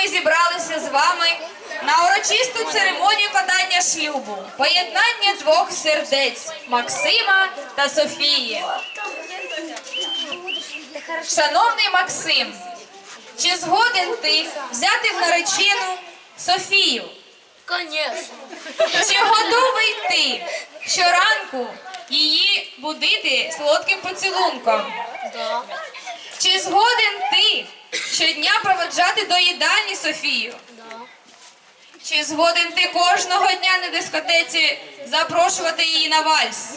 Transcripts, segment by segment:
ми зібралися з вами на урочисту церемонію кладання шлюбу, поєднання двох сердець Максима та Софії. Шановний Максим, чи згоден ти взяти в наречину Софію? Конечно. Чи готовий ти щоранку її будити солодким поцілунком? Да. Чи згоден ти? Щодня проводжати до їдальні Софію? Да. Чи згоден ти кожного дня на дискотеці запрошувати її на вальс?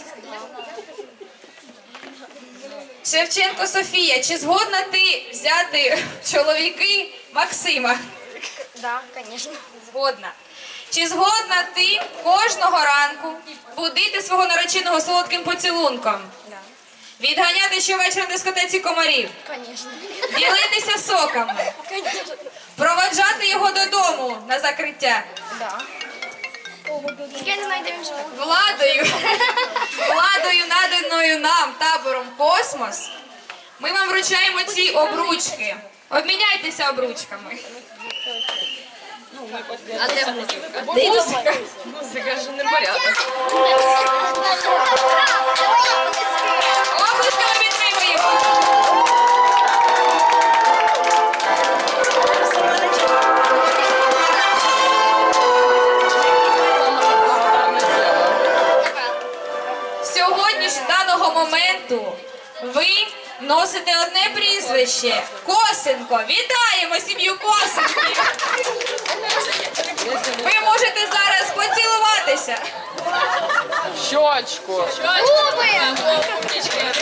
Шевченко Софія, чи згодна ти взяти чоловіки Максима? Да, конечно. Згодна. Чи згодна ти кожного ранку будити свого нареченого солодким поцілунком? Відганяти щовечора на дискотеці комарів? Конечно. Ділитися соками? Конечно. Проводжати його додому на закриття? Да. Я не знаю, де він живе. Владою, владою, наданою нам табором Космос, ми вам вручаємо ці обручки. Обміняйтеся обручками. А де музика? Музика. Музика ж не порядок. Сьогодні ж даного моменту ви носите одне прізвище Косенко. Вітаємо сім'ю Косенків. Ви можете зараз поцілуватися. Щочку.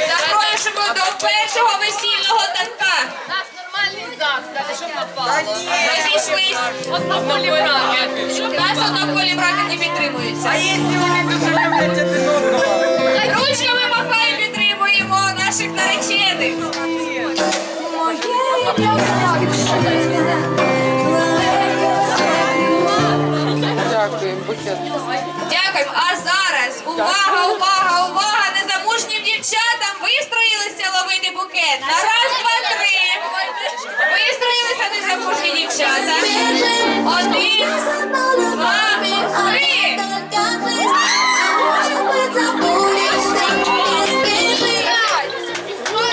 Запрошуємо до першого весільного танка. У нас нормальний даже що попало. Розійшлись. Однополі браки. Нас однополі браки не підтримуються. А якщо вони дуже люблять Дякуємо, букет. Дякуємо. А зараз увага,